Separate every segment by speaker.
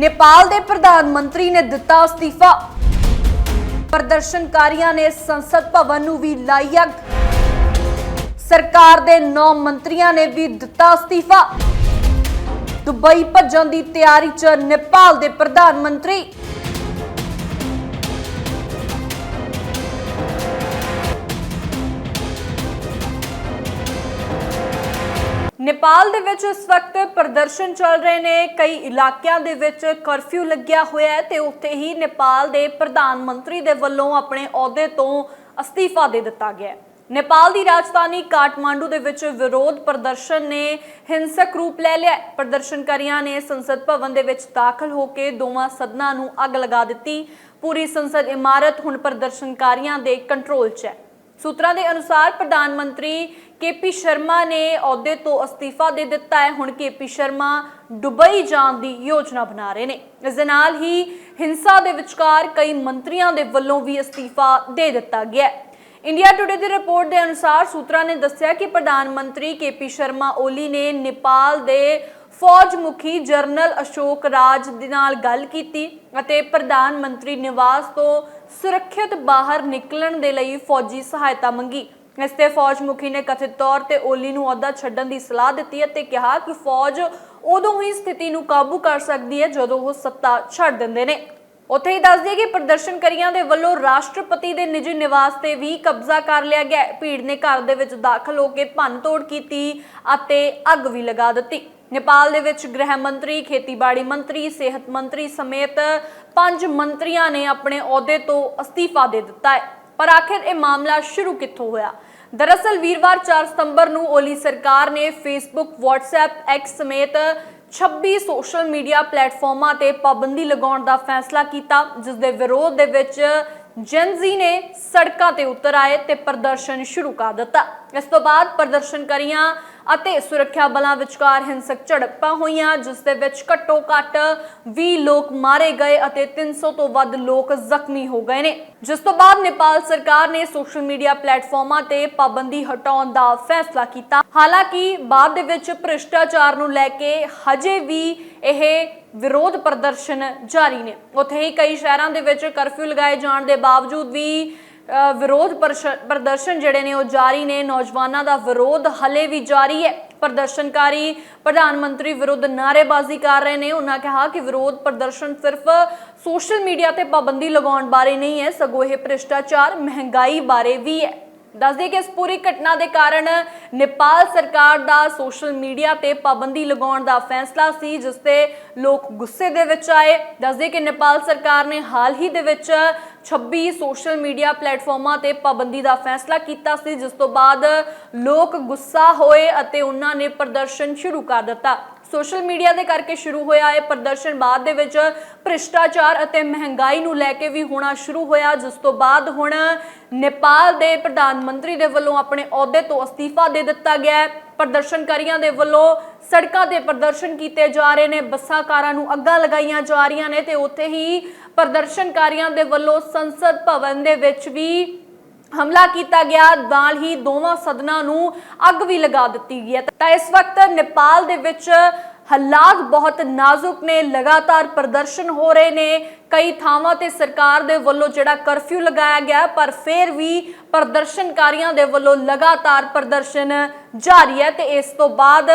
Speaker 1: ਨੇਪਾਲ ਦੇ ਪ੍ਰਧਾਨ ਮੰਤਰੀ ਨੇ ਦਿੱਤਾ ਅਸਤੀਫਾ। ਪ੍ਰਦਰਸ਼ਨਕਾਰੀਆਂ ਨੇ ਸੰਸਦ ਭਵਨ ਨੂੰ ਵੀ ਲਾਈ ਅੱਗ। ਸਰਕਾਰ ਦੇ 9 ਮੰਤਰੀਆਂ ਨੇ ਵੀ ਦਿੱਤਾ ਅਸਤੀਫਾ। ਦੁਬਈ ਭੱਜਣ ਦੀ ਤਿਆਰੀ 'ਚ ਨੇਪਾਲ ਦੇ ਪ੍ਰਧਾਨ ਮੰਤਰੀ। ਨੇਪਾਲ ਦੇ ਵਿੱਚ ਇਸ ਵਕਤ ਪ੍ਰਦਰਸ਼ਨ ਚੱਲ ਰਹੇ ਨੇ। ਕਈ ਇਲਾਕਿਆਂ ਦੇ ਵਿੱਚ ਕਰਫਿਊ ਲੱਗਿਆ ਹੋਇਆ ਹੈ ਤੇ ਉੱਥੇ ਹੀ ਨੇਪਾਲ ਦੇ ਪ੍ਰਧਾਨ ਮੰਤਰੀ ਦੇ ਵੱਲੋਂ ਆਪਣੇ ਅਹੁਦੇ ਤੋਂ ਅਸਤੀਫਾ ਦੇ ਦਿੱਤਾ ਗਿਆ ਹੈ। ਨੇਪਾਲ ਦੀ ਰਾਜਧਾਨੀ ਕਾਠਮਾਂਡੂ ਦੇ ਵਿੱਚ ਵਿਰੋਧ ਪ੍ਰਦਰਸ਼ਨ ਨੇ ਹਿੰਸਕ ਰੂਪ ਲੈ ਲਿਆ ਪ੍ਰਦਰਸ਼ਨਕਾਰੀਆਂ ਨੇ ਸੰਸਦ ਭਵਨ ਦੇ ਵਿੱਚ ਦਾਖਲ ਹੋ ਕੇ ਦੋਵਾਂ ਸਦਨਾਂ ਨੂੰ ਅੱਗ ਲਗਾ ਦਿੱਤੀ। ਪੂਰੀ ਸੰਸਦ ਇਮਾਰਤ ਹੁਣ ਪ੍ਰਦਰਸ਼ਨਕਾਰੀਆਂ ਦੇ ਕੰਟਰੋਲ 'ਚ ਹੈ। ਸੂਤਰਾਂ ਦੇ ਅਨੁਸਾਰ ਪ੍ਰਧਾਨ ਮੰਤਰੀ ਕੇਪੀ ਸ਼ਰਮਾ ਨੇ ਅਹੁਦੇ ਤੋਂ ਅਸਤੀਫਾ ਦੇ ਦਿੱਤਾ ਹੈ। ਹੁਣ ਕੇਪੀ ਸ਼ਰਮਾ ਦੁਬਈ ਜਾਣ ਦੀ ਯੋਜਨਾ ਬਣਾ ਰਹੇ ਨੇ। ਇਸ ਦੇ ਨਾਲ ਹੀ ਹਿੰਸਾ ਦੇ ਵਿਚਕਾਰ ਕਈ ਮੰਤਰੀਆਂ ਦੇ ਵੱਲੋਂ ਵੀ ਅਸਤੀਫਾ ਦੇ ਦਿੱਤਾ ਗਿਆ ਹੈ। ਇੰਡੀਆ ਟੁਡੇ ਦੀ ਰਿਪੋਰਟ ਦੇ ਅਨੁਸਾਰ ਸੂਤਰਾਂ ਨੇ ਦੱਸਿਆ ਕਿ ਪ੍ਰਧਾਨ ਮੰਤਰੀ ਕੇਪੀ ਸ਼ਰਮਾ ਓਲੀ ਨੇ ਨੇਪਾਲ ਦੇ ਫੌਜ ਮੁਖੀ ਜਨਰਲ ਅਸ਼ੋਕ ਰਾਜ ਦੇ ਨਾਲ ਗੱਲ ਕੀਤੀ ਅਤੇ ਪ੍ਰਧਾਨ ਮੰਤਰੀ ਨਿਵਾਸ ਤੋਂ ਸੁਰੱਖਿਅਤ ਬਾਹਰ ਨਿਕਲਣ ਦੇ ਲਈ ਫੌਜੀ ਸਹਾਇਤਾ ਮੰਗੀ। ਇਸ ਤੇ ਫੌਜ ਮੁਖੀ ਨੇ ਕਥਿਤ ਤੌਰ ਤੇ ਓਲੀ ਨੂੰ ਅਹੁਦਾ ਛੱਡਣ ਦੀ ਸਲਾਹ ਦਿੱਤੀ ਅਤੇ ਕਿਹਾ ਕਿ ਫੌਜ ਉਦੋਂ ਹੀ ਸਥਿਤੀ ਨੂੰ ਕਾਬੂ ਕਰ ਸਕਦੀ ਹੈ ਜਦੋਂ ਉਹ ਸੱਤਾ ਛੱਡ ਦਿੰਦੇ ਨੇ। ਉੱਥੇ ਹੀ ਦੱਸ ਦਈਏ ਕਿ ਪ੍ਰਦਰਸ਼ਨਕਾਰੀਆਂ ਦੇ ਵੱਲੋਂ ਰਾਸ਼ਟਰਪਤੀ ਦੇ ਨਿੱਜੀ ਨਿਵਾਸ ਤੇ ਵੀ ਕਬਜ਼ਾ ਕਰ ਲਿਆ ਗਿਆ। ਭੀੜ ਨੇ ਘਰ ਦੇ ਵਿੱਚ ਦਾਖਲ ਹੋ ਕੇ ਭੰਨਤੋੜ ਕੀਤੀ ਅਤੇ ਅੱਗ ਵੀ ਲਗਾ ਦਿੱਤੀ। ਨੇਪਾਲ ਦੇ ਵਿੱਚ ਗ੍ਰਹਿ ਮੰਤਰੀ, ਖੇਤੀਬਾੜੀ ਮੰਤਰੀ, ਸਿਹਤ ਮੰਤਰੀ ਸਮੇਤ ਪੰਜ ਮੰਤਰੀਆਂ ਨੇ ਆਪਣੇ ਅਹੁਦੇ ਤੋਂ ਅਸਤੀਫਾ ਦੇ ਦਿੱਤਾ ਹੈ। ਪਰ ਆਖਿਰ ਇਹ ਮਾਮਲਾ ਸ਼ੁਰੂ ਕਿੱਥੋਂ ਹੋਇਆ? ਦਰਅਸਲ ਵੀਰਵਾਰ 4 ਸਤੰਬਰ ਨੂੰ ਓਲੀ ਸਰਕਾਰ ਨੇ ਫੇਸਬੁੱਕ WhatsApp, X ਸਮੇਤ 26 ਸੋਸ਼ਲ ਮੀਡੀਆ ਪਲੇਟਫਾਰਮਾਂ ਤੇ ਪਾਬੰਦੀ ਲਗਾਉਣ ਦਾ ਫੈਸਲਾ ਕੀਤਾ ਜਿਸ ਦੇ ਵਿਰੋਧ ਦੇ ਵਿੱਚ ਜਨਜ਼ੀ ਨੇ ਸੜਕਾਂ ਤੇ ਉਤਰ ਆਏ ਤੇ ਪ੍ਰਦਰਸ਼ਨ ਸ਼ੁਰੂ ਕਰ ਦਿੱਤਾ। ਇਸ ਤੋਂ ਬਾਅਦ ਪ੍ਰਦਰਸ਼ਨਕਾਰੀਆਂ ਅਤੇ ਸੁਰੱਖਿਆ ਬਲਾਂ ਵਿਚਕਾਰ ਹਿੰਸਕ ਝੜਪਾਂ ਹੋਈਆਂ, ਜਿਸ ਦੇ ਵਿੱਚ ਘੱਟੋ-ਘੱਟ 20 ਲੋਕ ਮਾਰੇ ਗਏ ਅਤੇ 300 ਤੋਂ ਵੱਧ ਲੋਕ ਜ਼ਖਮੀ ਹੋ ਗਏ ਨੇ। ਜਿਸ ਤੋਂ ਬਾਅਦ ਨੇਪਾਲ ਸਰਕਾਰ ਨੇ ਸੋਸ਼ਲ ਮੀਡੀਆ ਪਲੇਟਫਾਰਮਾਂ ਤੇ ਪਾਬੰਦੀ ਹਟਾਉਣ ਦਾ ਫੈਸਲਾ ਕੀਤਾ। ਹਾਲਾਂਕਿ, ਬਾਅਦ ਦੇ ਵਿੱਚ ਭ੍ਰਿਸ਼ਟਾਚਾਰ ਨੂੰ ਲੈ ਕੇ ਹਜੇ ਵੀ ਇਹ ਵਿਰੋਧ ਪ੍ਰਦਰਸ਼ਨ ਜਾਰੀ ਨੇ। ਉੱਥੇ ਹੀ ਕਈ ਸ਼ਹਿਰਾਂ ਦੇ ਵਿੱਚ ਕਰਫਿਊ ਲਗਾਏ ਜਾਣ ਦੇ ਬਾਵਜੂਦ ਵੀ ਵਿਰੋਧ ਪ੍ਰਸ਼- ਪ੍ਰਦਰਸ਼ਨ ਜਿਹੜੇ ਨੇ ਉਹ ਜਾਰੀ ਨੇ। ਨੌਜਵਾਨਾਂ ਦਾ ਵਿਰੋਧ ਹਲੇ ਵੀ ਜਾਰੀ ਹੈ। ਪ੍ਰਦਰਸ਼ਨਕਾਰੀ ਪ੍ਰਧਾਨ ਮੰਤਰੀ ਵਿਰੁੱਧ ਨਾਅਰੇਬਾਜ਼ੀ ਕਰ ਰਹੇ ਨੇ। ਉਹਨਾਂ ਕਿਹਾ ਕਿ ਵਿਰੋਧ ਪ੍ਰਦਰਸ਼ਨ ਸਿਰਫ ਸੋਸ਼ਲ ਮੀਡੀਆ ਤੇ ਪਾਬੰਦੀ ਲਗਾਉਣ ਬਾਰੇ ਨਹੀਂ ਹੈ। ਸਗੋਂ ਇਹ ਭ੍ਰਿਸ਼ਟਾਚਾਰ ਮਹਿੰਗਾਈ ਬਾਰੇ ਵੀ ਹੈ। ਦੱਸਦੇ ਕਿ ਇਸ ਪੂਰੀ ਘਟਨਾ ਦੇ ਕਾਰਨ ਨੇਪਾਲ ਸਰਕਾਰ ਦਾ ਸੋਸ਼ਲ ਮੀਡੀਆ ਤੇ ਪਾਬੰਦੀ ਲਗਾਉਣ ਦਾ ਫੈਸਲਾ ਸੀ, ਜਿਸ ਤੇ ਲੋਕ ਗੁੱਸੇ ਦੇ ਵਿੱਚ ਆਏ। ਦੱਸਦੇ ਕਿ ਨੇਪਾਲ ਸਰਕਾਰ ਨੇ ਹਾਲ ਹੀ ਦੇ ਵਿੱਚ 26 ਸੋਸ਼ਲ ਮੀਡੀਆ ਪਲੇਟਫਾਰਮਾਂ ਤੇ ਪਾਬੰਦੀ ਦਾ ਫੈਸਲਾ ਕੀਤਾ ਸੀ, ਜਿਸ ਤੋਂ ਬਾਅਦ ਲੋਕ ਗੁੱਸਾ ਹੋਏ ਅਤੇ ਉਹਨਾਂ ਨੇ ਪ੍ਰਦਰਸ਼ਨ ਸ਼ੁਰੂ ਕਰ ਦਿੱਤਾ। ਸੋਸ਼ਲ ਮੀਡੀਆ ਦੇ ਕਰਕੇ ਸ਼ੁਰੂ ਹੋਇਆ ਇਹ ਪ੍ਰਦਰਸ਼ਨ। ਬਾਅਦ ਦੇ ਵਿੱਚ ਭ੍ਰਿਸ਼ਟਾਚਾਰ ਅਤੇ ਮਹਿੰਗਾਈ ਨੂੰ ਲੈ ਕੇ ਵੀ ਹੋਣਾ ਸ਼ੁਰੂ ਹੋਇਆ, ਜਿਸ ਤੋਂ ਬਾਅਦ ਹੁਣ ਨੇਪਾਲ ਦੇ ਪ੍ਰਧਾਨ ਮੰਤਰੀ ਦੇ ਵੱਲੋਂ ਆਪਣੇ ਅਹੁਦੇ ਤੋਂ ਅਸਤੀਫਾ ਦੇ ਦਿੱਤਾ ਗਿਆ ਹੈ। ਪ੍ਰਦਰਸ਼ਨਕਾਰੀਆਂ ਦੇ ਵੱਲੋਂ ਸੜਕਾਂ ਤੇ ਪ੍ਰਦਰਸ਼ਨ ਕੀਤੇ ਜਾ ਰਹੇ ਨੇ, ਬੱਸਾਂ ਕਾਰਾਂ ਨੂੰ ਅੱਗਾਂ ਲਗਾਈਆਂ ਜਾ ਰਹੀਆਂ ਨੇ ਤੇ ਉੱਥੇ ਹੀ ਪ੍ਰਦਰਸ਼ਨਕਾਰੀਆਂ ਦੇ ਵੱਲੋਂ ਸੰਸਦ ਭਵਨ ਦੇ ਵਿੱਚ ਵੀ ਹਮਲਾ ਕੀਤਾ ਗਿਆ, ਨਾਲ ਹੀ ਦੋਵਾਂ ਸਦਨਾਂ ਨੂੰ ਅੱਗ ਵੀ ਲਗਾ ਦਿੱਤੀ ਗਈ ਹੈ। ਤਾਂ ਇਸ ਵਕਤ ਨੇਪਾਲ ਦੇ ਵਿੱਚ ਹਾਲਾਤ ਬਹੁਤ ਨਾਜ਼ੁਕ ਨੇ, ਲਗਾਤਾਰ ਪ੍ਰਦਰਸ਼ਨ ਹੋ ਰਹੇ ਨੇ। ਕਈ ਥਾਵਾਂ ਤੇ ਸਰਕਾਰ ਦੇ ਵੱਲੋਂ ਜਿਹੜਾ ਕਰਫਿਊ ਲਗਾਇਆ ਗਿਆ, ਪਰ ਫਿਰ ਵੀ ਪ੍ਰਦਰਸ਼ਨਕਾਰੀਆਂ ਦੇ ਵੱਲੋਂ ਲਗਾਤਾਰ ਪ੍ਰਦਰਸ਼ਨ ਜਾਰੀ ਹੈ। ਤੇ ਇਸ ਤੋਂ ਬਾਅਦ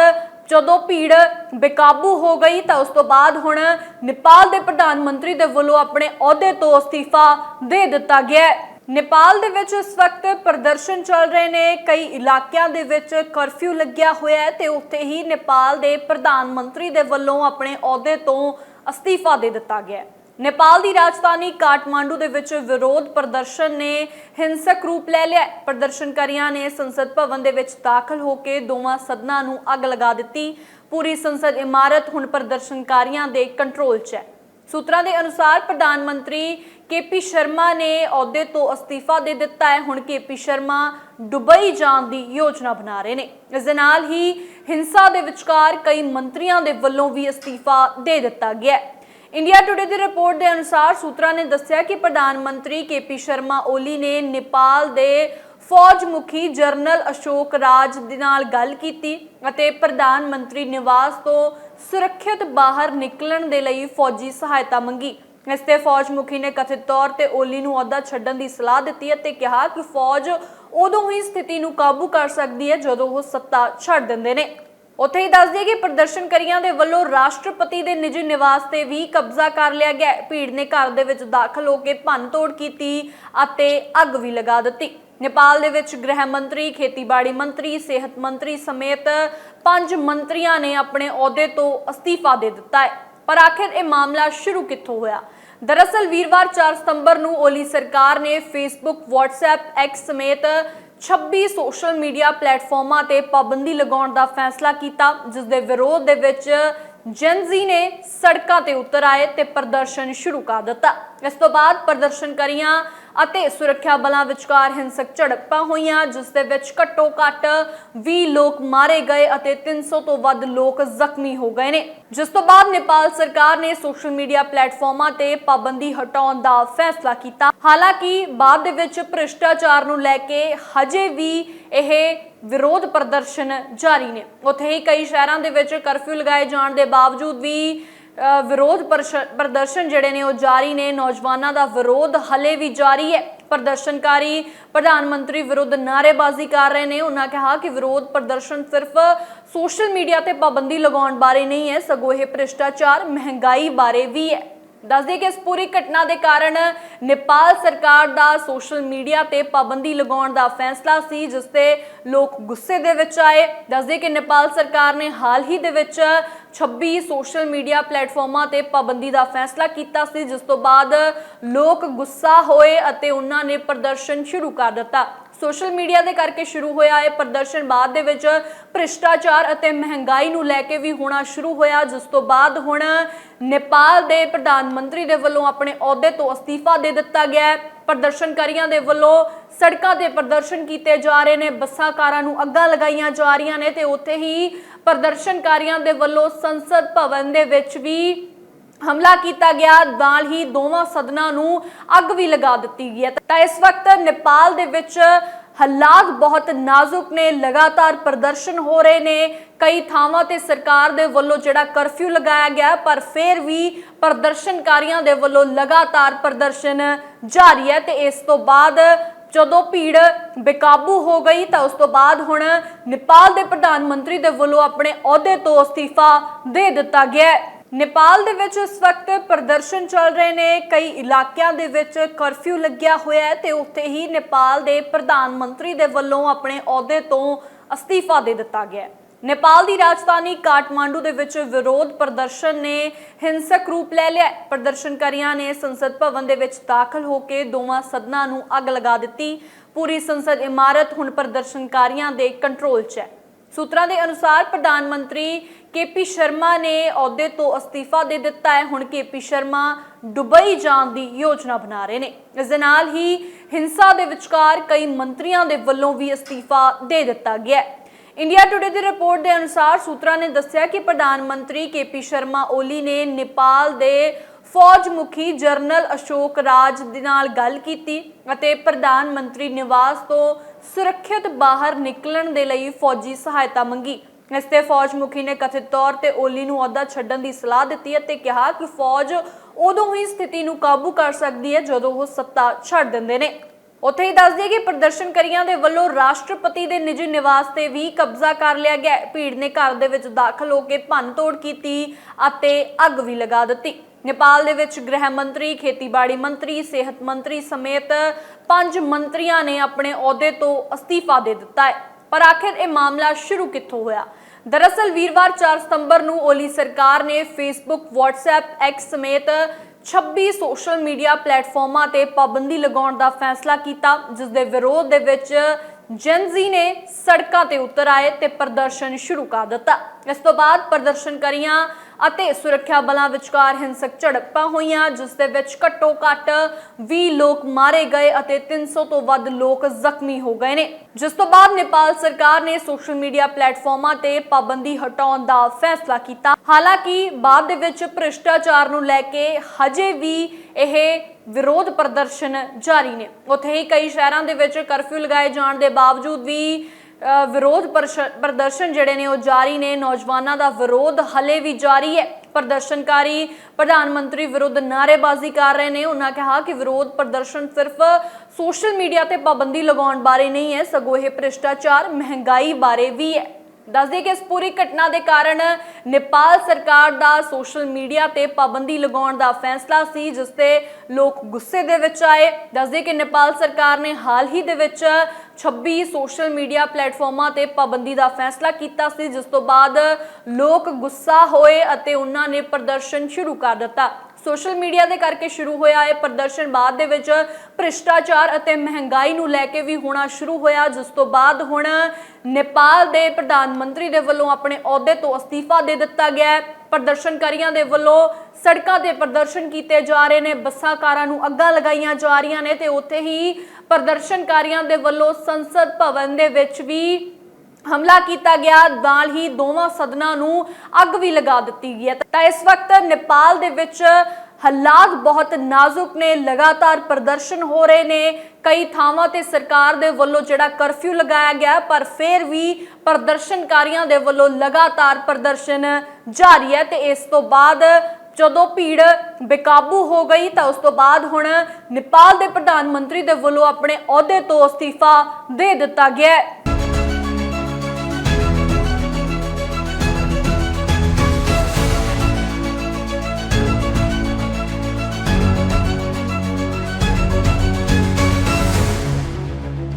Speaker 1: ਜਦੋਂ ਭੀੜ ਬੇਕਾਬੂ ਹੋ ਗਈ, ਤਾਂ ਉਸ ਤੋਂ ਬਾਅਦ ਹੁਣ ਨੇਪਾਲ ਦੇ ਪ੍ਰਧਾਨ ਮੰਤਰੀ ਦੇ ਵੱਲੋਂ ਆਪਣੇ ਅਹੁਦੇ ਤੋਂ ਅਸਤੀਫਾ ਦੇ ਦਿੱਤਾ ਗਿਆ ਹੈ। ਨੇਪਾਲ ਦੇ ਵਿੱਚ ਇਸ ਵਕਤ ਪ੍ਰਦਰਸ਼ਨ ਚੱਲ ਰਹੇ ਨੇ। ਕਈ ਇਲਾਕਿਆਂ ਦੇ ਵਿੱਚ ਕਰਫਿਊ ਲੱਗਿਆ ਹੋਇਆ ਹੈ ਤੇ ਉੱਥੇ ਹੀ ਨੇਪਾਲ ਦੇ ਪ੍ਰਧਾਨ ਮੰਤਰੀ ਦੇ ਵੱਲੋਂ ਆਪਣੇ ਅਹੁਦੇ ਤੋਂ ਅਸਤੀਫਾ ਦੇ ਦਿੱਤਾ ਗਿਆ ਹੈ। ਨੇਪਾਲ ਦੀ ਰਾਜਧਾਨੀ ਕਾਠਮਾਂਡੂ ਦੇ ਵਿੱਚ ਵਿਰੋਧ ਪ੍ਰਦਰਸ਼ਨ ਨੇ ਹਿੰਸਕ ਰੂਪ ਲੈ ਲਿਆ ਪ੍ਰਦਰਸ਼ਨਕਾਰੀਆਂ ਨੇ ਸੰਸਦ ਭਵਨ ਦੇ ਵਿੱਚ ਦਾਖਲ ਹੋ ਕੇ ਦੋਵਾਂ ਸਦਨਾਂ ਨੂੰ ਅੱਗ ਲਗਾ ਦਿੱਤੀ। ਪੂਰੀ ਸੰਸਦ ਇਮਾਰਤ ਹੁਣ ਪ੍ਰਦਰਸ਼ਨਕਾਰੀਆਂ ਦੇ ਕੰਟਰੋਲ 'ਚ ਹੈ। ਸੂਤਰਾਂ ਦੇ ਅਨੁਸਾਰ ਪ੍ਰਧਾਨ ਮੰਤਰੀ ਕੇਪੀ ਸ਼ਰਮਾ ਨੇ ਅਹੁਦੇ ਤੋਂ ਅਸਤੀਫਾ ਦੇ ਦਿੱਤਾ ਹੈ। ਹੁਣ ਕੇਪੀ ਸ਼ਰਮਾ ਦੁਬਈ ਜਾਣ ਦੀ ਯੋਜਨਾ ਬਣਾ ਰਹੇ ਨੇ। ਇਸ ਦੇ ਨਾਲ ਹੀ ਹਿੰਸਾ ਦੇ ਵਿਚਕਾਰ ਕਈ ਮੰਤਰੀਆਂ ਦੇ ਵੱਲੋਂ ਵੀ ਅਸਤੀਫਾ ਦੇ ਦਿੱਤਾ ਗਿਆ ਹੈ। ਇੰਡੀਆ ਟੁਡੇ ਦੀ ਰਿਪੋਰਟ ਦੇ ਅਨੁਸਾਰ ਸੂਤਰਾਂ ਨੇ ਦੱਸਿਆ ਕਿ ਪ੍ਰਧਾਨ ਮੰਤਰੀ ਕੇਪੀ ਸ਼ਰਮਾ ਓਲੀ ਨੇ ਨੇਪਾਲ ਦੇ ਫੌਜ ਮੁਖੀ ਜਨਰਲ ਅਸ਼ੋਕ ਰਾਜ ਦੇ ਨਾਲ ਗੱਲ ਕੀਤੀ ਅਤੇ ਪ੍ਰਧਾਨ ਮੰਤਰੀ ਨਿਵਾਸ ਤੋਂ ਸੁਰੱਖਿਅਤ ਬਾਹਰ ਨਿਕਲਣ ਦੇ ਲਈ ਫੌਜੀ ਸਹਾਇਤਾ ਮੰਗੀ। ਇਸ ਤੇ ਫੌਜ ਮੁਖੀ ਨੇ ਕਥਿਤ ਤੌਰ ਤੇ ਓਲੀ ਨੂੰ ਅਹੁਦਾ ਛੱਡਣ ਦੀ ਸਲਾਹ ਦਿੱਤੀ ਅਤੇ ਕਿਹਾ ਕਿ ਫੌਜ ਉਦੋਂ ਹੀ ਸਥਿਤੀ ਨੂੰ ਕਾਬੂ ਕਰ ਸਕਦੀ ਹੈ ਜਦੋਂ ਉਹ ਸੱਤਾ ਛੱਡ ਦਿੰਦੇ ਨੇ। ਉੱਥੇ ਹੀ ਦੱਸ ਦਈਏ ਕਿ ਪ੍ਰਦਰਸ਼ਨਕਾਰੀਆਂ ਦੇ ਵੱਲੋਂ ਰਾਸ਼ਟਰਪਤੀ ਦੇ ਨਿੱਜੀ ਨਿਵਾਸ ਤੇ ਵੀ ਕਬਜ਼ਾ ਕਰ ਲਿਆ ਗਿਆ ਭੀੜ ਨੇ ਘਰ ਦੇ ਵਿੱਚ ਦਾਖਲ ਹੋ ਕੇ ਭੰਨਤੋੜ ਕੀਤੀ ਅਤੇ ਅੱਗ ਵੀ ਲਗਾ ਦਿੱਤੀ। ਨੇਪਾਲ ਦੇ ਵਿੱਚ ਗ੍ਰਹਿ ਮੰਤਰੀ, ਖੇਤੀਬਾੜੀ ਮੰਤਰੀ, ਸਿਹਤ ਮੰਤਰੀ ਸਮੇਤ ਪੰਜ ਮੰਤਰੀਆਂ ਨੇ ਆਪਣੇ ਅਹੁਦੇ ਤੋਂ ਅਸਤੀਫਾ ਦੇ ਦਿੱਤਾ ਹੈ। ਪਰ ਆਖਿਰ ਇਹ ਮਾਮਲਾ ਸ਼ੁਰੂ ਕਿੱਥੋਂ ਹੋਇਆ? ਦਰਅਸਲ ਵੀਰਵਾਰ 4 ਸਤੰਬਰ ਨੂੰ ਓਲੀ ਸਰਕਾਰ ਨੇ ਫੇਸਬੁੱਕ WhatsApp X ਸਮੇਤ 26 ਸੋਸ਼ਲ ਮੀਡੀਆ ਪਲੇਟਫਾਰਮਾਂ ਤੇ ਪਾਬੰਦੀ ਲਗਾਉਣ ਦਾ ਫੈਸਲਾ ਕੀਤਾ, ਜਿਸ ਦੇ ਵਿਰੋਧ ਦੇ ਵਿੱਚ ਜਨਜ਼ੀ ਨੇ ਸੜਕਾਂ ਤੇ ਉਤਰ ਆਏ ਤੇ ਪ੍ਰਦਰਸ਼ਨ ਸ਼ੁਰੂ ਕਰ ਦਿੱਤਾ। ਇਸ ਤੋਂ ਬਾਅਦ ਪ੍ਰਦਰਸ਼ਨਕਾਰੀਆਂ ਅਤੇ ਸੁਰੱਖਿਆ ਬਲਾਂ ਵਿਚਕਾਰ ਹਿੰਸਕ ਝੜਪਾਂ ਹੋਈਆਂ, ਜਿਸ ਦੇ ਵਿੱਚ ਘੱਟੋ ਘੱਟ 20 ਲੋਕ ਮਾਰੇ ਗਏ ਅਤੇ 300 ਤੋਂ ਵੱਧ ਲੋਕ ਜ਼ਖਮੀ ਹੋ ਗਏ ਨੇ। ਜਿਸ ਤੋਂ ਬਾਅਦ ਨੇਪਾਲ ਸਰਕਾਰ ਨੇ ਸੋਸ਼ਲ ਮੀਡੀਆ ਪਲੇਟਫਾਰਮਾਂ ਤੇ ਪਾਬੰਦੀ ਹਟਾਉਣ ਦਾ ਫੈਸਲਾ ਕੀਤਾ। ਹਾਲਾਂਕਿ, ਬਾਅਦ ਦੇ ਵਿੱਚ ਭ੍ਰਿਸ਼ਟਾਚਾਰ ਨੂੰ ਲੈ ਕੇ ਹਜੇ ਵੀ ਇਹ ਵਿਰੋਧ ਪ੍ਰਦਰਸ਼ਨ ਜਾਰੀ ਨੇ। ਉੱਥੇ ਹੀ ਕਈ ਸ਼ਹਿਰਾਂ ਦੇ ਵਿੱਚ ਕਰਫਿਊ ਲਗਾਏ ਜਾਣ ਦੇ ਬਾਵਜੂਦ ਵੀ ਵਿਰੋਧ ਪ੍ਰਸ਼- ਪ੍ਰਦਰਸ਼ਨ ਜਿਹੜੇ ਨੇ ਉਹ ਜਾਰੀ ਨੇ। ਨੌਜਵਾਨਾਂ ਦਾ ਵਿਰੋਧ ਹਲੇ ਵੀ ਜਾਰੀ ਹੈ। ਪ੍ਰਦਰਸ਼ਨਕਾਰੀ ਪ੍ਰਧਾਨ ਮੰਤਰੀ ਵਿਰੁੱਧ ਨਾਅਰੇਬਾਜ਼ੀ ਕਰ ਰਹੇ ਨੇ। ਉਹਨਾਂ ਕਿਹਾ ਕਿ ਵਿਰੋਧ ਪ੍ਰਦਰਸ਼ਨ ਸਿਰਫ ਸੋਸ਼ਲ ਮੀਡੀਆ ਤੇ ਪਾਬੰਦੀ ਲਗਾਉਣ ਬਾਰੇ ਨਹੀਂ ਹੈ। ਸਗੋਂ ਇਹ ਭ੍ਰਿਸ਼ਟਾਚਾਰ ਮਹਿੰਗਾਈ ਬਾਰੇ ਵੀ ਹੈ। ਦੱਸਦੇ ਕਿ ਇਸ ਪੂਰੀ ਘਟਨਾ ਦੇ ਕਾਰਨ ਨੇਪਾਲ ਸਰਕਾਰ ਦਾ ਸੋਸ਼ਲ ਮੀਡੀਆ ਤੇ ਪਾਬੰਦੀ ਲਗਾਉਣ ਦਾ ਫੈਸਲਾ ਸੀ, ਜਿਸ ਤੇ ਲੋਕ ਗੁੱਸੇ ਦੇ ਵਿੱਚ ਆਏ। ਦੱਸਦੇ ਕਿ ਨੇਪਾਲ ਸਰਕਾਰ ਨੇ ਹਾਲ ਹੀ ਦੇ ਵਿੱਚ 26 ਸੋਸ਼ਲ ਮੀਡੀਆ ਪਲੇਟਫਾਰਮਾਂ ਤੇ ਪਾਬੰਦੀ ਦਾ ਫੈਸਲਾ ਕੀਤਾ ਸੀ, ਜਿਸ ਤੋਂ ਬਾਅਦ ਲੋਕ ਗੁੱਸਾ ਹੋਏ ਅਤੇ ਉਹਨਾਂ ਨੇ ਪ੍ਰਦਰਸ਼ਨ ਸ਼ੁਰੂ ਕਰ ਦਿੱਤਾ। ਸੋਸ਼ਲ ਮੀਡੀਆ ਦੇ ਕਰਕੇ ਸ਼ੁਰੂ ਹੋਇਆ ਇਹ ਪ੍ਰਦਰਸ਼ਨ। ਬਾਅਦ ਦੇ ਵਿੱਚ ਭ੍ਰਿਸ਼ਟਾਚਾਰ ਅਤੇ ਮਹਿੰਗਾਈ ਨੂੰ ਲੈ ਕੇ ਵੀ ਹੋਣਾ ਸ਼ੁਰੂ ਹੋਇਆ, ਜਿਸ ਤੋਂ ਬਾਅਦ ਹੁਣ ਨੇਪਾਲ ਦੇ ਪ੍ਰਧਾਨ ਮੰਤਰੀ ਦੇ ਵੱਲੋਂ ਆਪਣੇ ਅਹੁਦੇ ਤੋਂ ਅਸਤੀਫਾ ਦੇ ਦਿੱਤਾ ਗਿਆ ਹੈ। ਪ੍ਰਦਰਸ਼ਨਕਾਰੀਆਂ ਦੇ ਵੱਲੋਂ ਸੜਕਾਂ ਤੇ ਪ੍ਰਦਰਸ਼ਨ ਕੀਤੇ ਜਾ ਰਹੇ ਨੇ, ਬੱਸਾਂ ਕਾਰਾਂ ਨੂੰ ਅੱਗਾਂ ਲਗਾਈਆਂ ਜਾ ਰਹੀਆਂ ਨੇ ਤੇ ਉੱਥੇ ਹੀ ਪ੍ਰਦਰਸ਼ਨਕਾਰੀਆਂ ਦੇ ਵੱਲੋਂ ਸੰਸਦ ਭਵਨ ਦੇ ਵਿੱਚ ਵੀ ਹਮਲਾ ਕੀਤਾ ਗਿਆ। ਨਾਲ ਹੀ ਦੋਵਾਂ ਸਦਨਾਂ ਨੂੰ ਅੱਗ ਵੀ ਲਗਾ ਦਿੱਤੀ ਗਈ ਹੈ। ਤਾਂ ਇਸ ਵਕਤ ਨੇਪਾਲ ਦੇ ਵਿੱਚ ਹਾਲਾਤ ਬਹੁਤ ਨਾਜ਼ੁਕ ਨੇ। ਲਗਾਤਾਰ ਪ੍ਰਦਰਸ਼ਨ ਹੋ ਰਹੇ ਨੇ। ਕਈ ਥਾਵਾਂ ਤੇ ਸਰਕਾਰ ਦੇ ਵੱਲੋਂ ਜਿਹੜਾ ਕਰਫਿਊ ਲਗਾਇਆ ਗਿਆ, ਪਰ ਫਿਰ ਵੀ ਪ੍ਰਦਰਸ਼ਨਕਾਰੀਆਂ ਦੇ ਵੱਲੋਂ ਲਗਾਤਾਰ ਪ੍ਰਦਰਸ਼ਨ ਜਾਰੀ ਹੈ ਤੇ ਇਸ ਤੋਂ ਬਾਅਦ ਜਦੋਂ ਭੀੜ ਬੇਕਾਬੂ ਹੋ ਗਈ ਤਾਂ ਉਸ ਤੋਂ ਬਾਅਦ ਹੁਣ ਨੇਪਾਲ ਦੇ ਪ੍ਰਧਾਨ ਮੰਤਰੀ ਦੇ ਵੱਲੋਂ ਆਪਣੇ ਅਹੁਦੇ ਤੋਂ ਅਸਤੀਫਾ ਦੇ ਦਿੱਤਾ ਗਿਆ ਹੈ। ਨੇਪਾਲ ਦੇ ਵਿੱਚ ਇਸ ਵਕਤ ਪ੍ਰਦਰਸ਼ਨ ਚੱਲ ਰਹੇ ਨੇ। ਕਈ ਇਲਾਕਿਆਂ ਦੇ ਵਿੱਚ ਕਰਫਿਊ ਲੱਗਿਆ ਹੋਇਆ ਹੈ ਤੇ ਉੱਥੇ ਹੀ ਨੇਪਾਲ ਦੇ ਪ੍ਰਧਾਨ ਮੰਤਰੀ ਦੇ ਵੱਲੋਂ ਆਪਣੇ ਅਹੁਦੇ ਤੋਂ ਅਸਤੀਫਾ ਦੇ ਦਿੱਤਾ ਗਿਆ ਹੈ। ਨੇਪਾਲ ਦੀ ਰਾਜਧਾਨੀ ਕਾਠਮਾਂਡੂ ਦੇ ਵਿੱਚ ਵਿਰੋਧ ਪ੍ਰਦਰਸ਼ਨ ਨੇ ਹਿੰਸਕ ਰੂਪ ਲੈ ਲਿਆ। ਪ੍ਰਦਰਸ਼ਨਕਾਰੀਆਂ ਨੇ ਸੰਸਦ ਭਵਨ ਦੇ ਵਿੱਚ ਦਾਖਲ ਹੋ ਕੇ ਦੋਵਾਂ ਸਦਨਾਂ ਨੂੰ ਅੱਗ ਲਗਾ ਦਿੱਤੀ। ਪੂਰੀ ਸੰਸਦ ਇਮਾਰਤ ਹੁਣ ਪ੍ਰਦਰਸ਼ਨਕਾਰੀਆਂ ਦੇ ਕੰਟਰੋਲ 'ਚ ਹੈ। ਸੂਤਰਾਂ ਦੇ ਅਨੁਸਾਰ ਪ੍ਰਧਾਨ ਮੰਤਰੀ ਕੇਪੀ ਸ਼ਰਮਾ ਨੇ ਅਹੁਦੇ ਤੋਂ ਅਸਤੀਫਾ ਦੇ ਦਿੱਤਾ ਹੈ। ਹੁਣ ਕੇਪੀ ਸ਼ਰਮਾ ਦੁਬਈ ਜਾਣ ਦੀ ਯੋਜਨਾ ਬਣਾ ਰਹੇ ਨੇ। ਇਸ ਦੇ ਨਾਲ ਹੀ ਹਿੰਸਾ ਦੇ ਵਿਚਕਾਰ ਕਈ ਮੰਤਰੀਆਂ ਦੇ ਵੱਲੋਂ ਵੀ ਅਸਤੀਫਾ ਦੇ ਦਿੱਤਾ ਗਿਆ ਹੈ। ਇੰਡੀਆ ਟੁਡੇ ਦੀ ਰਿਪੋਰਟ ਦੇ ਅਨੁਸਾਰ ਸੂਤਰਾਂ ਨੇ ਦੱਸਿਆ ਕਿ ਪ੍ਰਧਾਨ ਮੰਤਰੀ ਕੇਪੀ ਸ਼ਰਮਾ ਓਲੀ ਨੇ ਨੇਪਾਲ ਦੇ ਫੌਜ ਮੁਖੀ ਜਨਰਲ ਅਸ਼ੋਕ ਰਾਜ ਦੇ ਨਾਲ ਗੱਲ ਕੀਤੀ ਅਤੇ ਪ੍ਰਧਾਨ ਮੰਤਰੀ ਨਿਵਾਸ ਤੋਂ ਸੁਰੱਖਿਅਤ ਬਾਹਰ ਨਿਕਲਣ ਦੇ ਲਈ ਫੌਜੀ ਸਹਾਇਤਾ ਮੰਗੀ। ਇਸ ਤੇ ਫੌਜ ਮੁਖੀ ਨੇ ਕਥਿਤ ਤੌਰ ਤੇ ਓਲੀ ਨੂੰ ਅਹੁਦਾ ਛੱਡਣ ਦੀ ਸਲਾਹ ਦਿੱਤੀ ਅਤੇ ਕਿਹਾ ਕਿ ਫੌਜ ਉਦੋਂ ਹੀ ਸਥਿਤੀ ਨੂੰ ਕਾਬੂ ਕਰ ਸਕਦੀ ਹੈ ਜਦੋਂ ਉਹ ਸੱਤਾ ਛੱਡ ਦਿੰਦੇ ਨੇ। ਉੱਥੇ ਹੀ ਦੱਸ ਦਈਏ ਕਿ ਪ੍ਰਦਰਸ਼ਨਕਾਰੀਆਂ ਦੇ ਵੱਲੋਂ ਰਾਸ਼ਟਰਪਤੀ ਦੇ ਨਿੱਜੀ ਨਿਵਾਸ ਤੇ ਵੀ ਕਬਜ਼ਾ ਕਰ ਲਿਆ ਗਿਆ। ਭੀੜ ਨੇ ਘਰ ਦੇ ਵਿੱਚ ਦਾਖਲ ਹੋ ਕੇ ਭੰਨਤੋੜ ਕੀਤੀ ਅਤੇ ਅੱਗ ਵੀ ਲਗਾ ਦਿੱਤੀ। ਨੇਪਾਲ ਦੇ ਵਿੱਚ ਗ੍ਰਹਿ ਮੰਤਰੀ, ਖੇਤੀਬਾੜੀ ਮੰਤਰੀ, ਸਿਹਤ ਮੰਤਰੀ ਸਮੇਤ ਪੰਜ ਮੰਤਰੀਆਂ ਨੇ ਆਪਣੇ ਅਹੁਦੇ ਤੋਂ ਅਸਤੀਫਾ ਦੇ ਦਿੱਤਾ ਹੈ। ਪਰ ਆਖਿਰ ਇਹ ਮਾਮਲਾ ਸ਼ੁਰੂ ਕਿੱਥੋਂ ਹੋਇਆ? ਦਰਅਸਲ ਵੀਰਵਾਰ 4 ਸਤੰਬਰ ਨੂੰ ਓਲੀ ਸਰਕਾਰ ਨੇ ਫੇਸਬੁੱਕ WhatsApp, X ਸਮੇਤ 26 ਸੋਸ਼ਲ ਮੀਡੀਆ ਪਲੇਟਫਾਰਮਾਂ ਤੇ ਪਾਬੰਦੀ ਲਗਾਉਣ ਦਾ ਫੈਸਲਾ ਕੀਤਾ, ਜਿਸ ਦੇ ਵਿਰੋਧ ਦੇ ਵਿੱਚ ਜਨਜ਼ੀ ਨੇ ਸੜਕਾਂ ਤੇ ਉਤਰ ਆਏ ਤੇ ਪ੍ਰਦਰਸ਼ਨ ਸ਼ੁਰੂ ਕਰ ਦਿੱਤਾ। ਇਸ ਤੋਂ ਬਾਅਦ ਪ੍ਰਦਰਸ਼ਨਕਾਰੀਆਂ ਅਤੇ ਸੁਰੱਖਿਆ ਬਲਾਂ ਵਿਚਕਾਰ ਹਿੰਸਕ ਝੜਪਾਂ ਹੋਈਆਂ, ਜਿਸ ਦੇ ਵਿੱਚ ਘੱਟੋ ਘੱਟ 20 ਲੋਕ ਮਾਰੇ ਗਏ ਅਤੇ 300 ਤੋਂ ਵੱਧ ਲੋਕ ਜ਼ਖਮੀ ਹੋ ਗਏ ਨੇ। ਜਿਸ ਤੋਂ ਬਾਅਦ ਨੇਪਾਲ ਸਰਕਾਰ ਨੇ ਸੋਸ਼ਲ ਮੀਡੀਆ ਪਲੇਟਫਾਰਮਾਂ ਤੇ ਪਾਬੰਦੀ ਹਟਾਉਣ ਦਾ ਫੈਸਲਾ ਕੀਤਾ। ਹਾਲਾਂਕਿ ਬਾਅਦ ਦੇ ਵਿੱਚ ਭ੍ਰਿਸ਼ਟਾਚਾਰ ਨੂੰ ਲੈ ਕੇ ਹਜੇ ਵੀ ਇਹ ਵਿਰੋਧ ਪ੍ਰਦਰਸ਼ਨ ਜਾਰੀ ਨੇ। ਉੱਥੇ ਹੀ ਕਈ ਸ਼ਹਿਰਾਂ ਦੇ ਵਿੱਚ ਕਰਫਿਊ ਲਗਾਏ ਜਾਣ ਦੇ ਬਾਵਜੂਦ ਵੀ ਵਿਰੋਧ ਪ੍ਰਸ਼- ਪ੍ਰਦਰਸ਼ਨ ਜਿਹੜੇ ਨੇ ਉਹ ਜਾਰੀ ਨੇ। ਨੌਜਵਾਨਾਂ ਦਾ ਵਿਰੋਧ ਹਲੇ ਵੀ ਜਾਰੀ ਹੈ। ਪ੍ਰਦਰਸ਼ਨਕਾਰੀ ਪ੍ਰਧਾਨ ਮੰਤਰੀ ਵਿਰੁੱਧ ਨਾਅਰੇਬਾਜ਼ੀ ਕਰ ਰਹੇ ਨੇ। ਉਹਨਾਂ ਕਿਹਾ ਕਿ ਵਿਰੋਧ ਪ੍ਰਦਰਸ਼ਨ ਸਿਰਫ ਸੋਸ਼ਲ ਮੀਡੀਆ ਤੇ ਪਾਬੰਦੀ ਲਗਾਉਣ ਬਾਰੇ ਨਹੀਂ ਹੈ। ਸਗੋਂ ਇਹ ਭ੍ਰਿਸ਼ਟਾਚਾਰ ਮਹਿੰਗਾਈ ਬਾਰੇ ਵੀ ਹੈ। ਦੱਸਦੇ ਕਿ ਇਸ ਪੂਰੀ ਘਟਨਾ ਦੇ ਕਾਰਨ ਨੇਪਾਲ ਸਰਕਾਰ ਦਾ ਸੋਸ਼ਲ ਮੀਡੀਆ ਤੇ ਪਾਬੰਦੀ ਲਗਾਉਣ ਦਾ ਫੈਸਲਾ ਸੀ, ਜਿਸ ਤੇ ਲੋਕ ਗੁੱਸੇ ਦੇ ਵਿੱਚ ਆਏ। ਦੱਸਦੇ ਕਿ ਨੇਪਾਲ ਸਰਕਾਰ ਨੇ ਹਾਲ ਹੀ ਦੇ ਵਿੱਚ 26 ਸੋਸ਼ਲ ਮੀਡੀਆ ਪਲੇਟਫਾਰਮਾਂ ਤੇ ਪਾਬੰਦੀ ਦਾ ਫੈਸਲਾ ਕੀਤਾ ਸੀ, ਜਿਸ ਤੋਂ ਬਾਅਦ ਲੋਕ ਗੁੱਸਾ ਹੋਏ ਅਤੇ ਉਹਨਾਂ ਨੇ ਪ੍ਰਦਰਸ਼ਨ ਸ਼ੁਰੂ ਕਰ ਦਿੱਤਾ। ਸੋਸ਼ਲ ਮੀਡੀਆ ਦੇ ਕਰਕੇ ਸ਼ੁਰੂ ਹੋਇਆ ਇਹ ਪ੍ਰਦਰਸ਼ਨ। ਬਾਅਦ ਦੇ ਵਿੱਚ ਭ੍ਰਿਸ਼ਟਾਚਾਰ ਅਤੇ ਮਹਿੰਗਾਈ ਨੂੰ ਲੈ ਕੇ ਵੀ ਹੋਣਾ ਸ਼ੁਰੂ ਹੋਇਆ, ਜਿਸ ਤੋਂ ਬਾਅਦ ਹੁਣ ਨੇਪਾਲ ਦੇ ਪ੍ਰਧਾਨ ਮੰਤਰੀ ਦੇ ਵੱਲੋਂ ਆਪਣੇ ਅਹੁਦੇ ਤੋਂ ਅਸਤੀਫਾ ਦੇ ਦਿੱਤਾ ਗਿਆ ਹੈ। ਪ੍ਰਦਰਸ਼ਨਕਾਰੀਆਂ ਦੇ ਵੱਲੋਂ ਸੜਕਾਂ ਤੇ ਪ੍ਰਦਰਸ਼ਨ ਕੀਤੇ ਜਾ ਰਹੇ ਨੇ, ਬੱਸਾਂ ਕਾਰਾਂ ਨੂੰ ਅੱਗਾਂ ਲਗਾਈਆਂ ਜਾ ਰਹੀਆਂ ਨੇ ਤੇ ਉੱਥੇ ਹੀ ਪ੍ਰਦਰਸ਼ਨਕਾਰੀਆਂ ਦੇ ਵੱਲੋਂ ਸੰਸਦ ਭਵਨ ਦੇ ਵਿੱਚ ਵੀ ਹਮਲਾ ਕੀਤਾ ਗਿਆ। ਨਾਲ ਹੀ ਦੋਵਾਂ ਸਦਨਾਂ ਨੂੰ ਅੱਗ ਵੀ ਲਗਾ ਦਿੱਤੀ ਗਈ ਹੈ। ਤਾਂ ਇਸ ਵਕਤ ਨੇਪਾਲ ਦੇ ਵਿੱਚ ਹਾਲਾਤ ਬਹੁਤ ਨਾਜ਼ੁਕ ਨੇ, ਲਗਾਤਾਰ ਪ੍ਰਦਰਸ਼ਨ ਹੋ ਰਹੇ ਨੇ। ਕਈ ਥਾਵਾਂ ਤੇ ਸਰਕਾਰ ਦੇ ਵੱਲੋਂ ਜਿਹੜਾ ਕਰਫਿਊ ਲਗਾਇਆ ਗਿਆ, ਪਰ ਫਿਰ ਵੀ ਪ੍ਰਦਰਸ਼ਨਕਾਰੀਆਂ ਦੇ ਵੱਲੋਂ ਲਗਾਤਾਰ ਪ੍ਰਦਰਸ਼ਨ ਜਾਰੀ ਹੈ ਤੇ ਇਸ ਤੋਂ ਬਾਅਦ ਜਦੋਂ ਭੀੜ ਬੇਕਾਬੂ ਹੋ ਗਈ ਤਾਂ ਉਸ ਤੋਂ ਬਾਅਦ ਹੁਣ ਨੇਪਾਲ ਦੇ ਪ੍ਰਧਾਨ ਮੰਤਰੀ ਦੇ ਵੱਲੋਂ ਆਪਣੇ ਅਹੁਦੇ ਤੋਂ ਅਸਤੀਫਾ ਦੇ ਦਿੱਤਾ ਗਿਆ ਹੈ।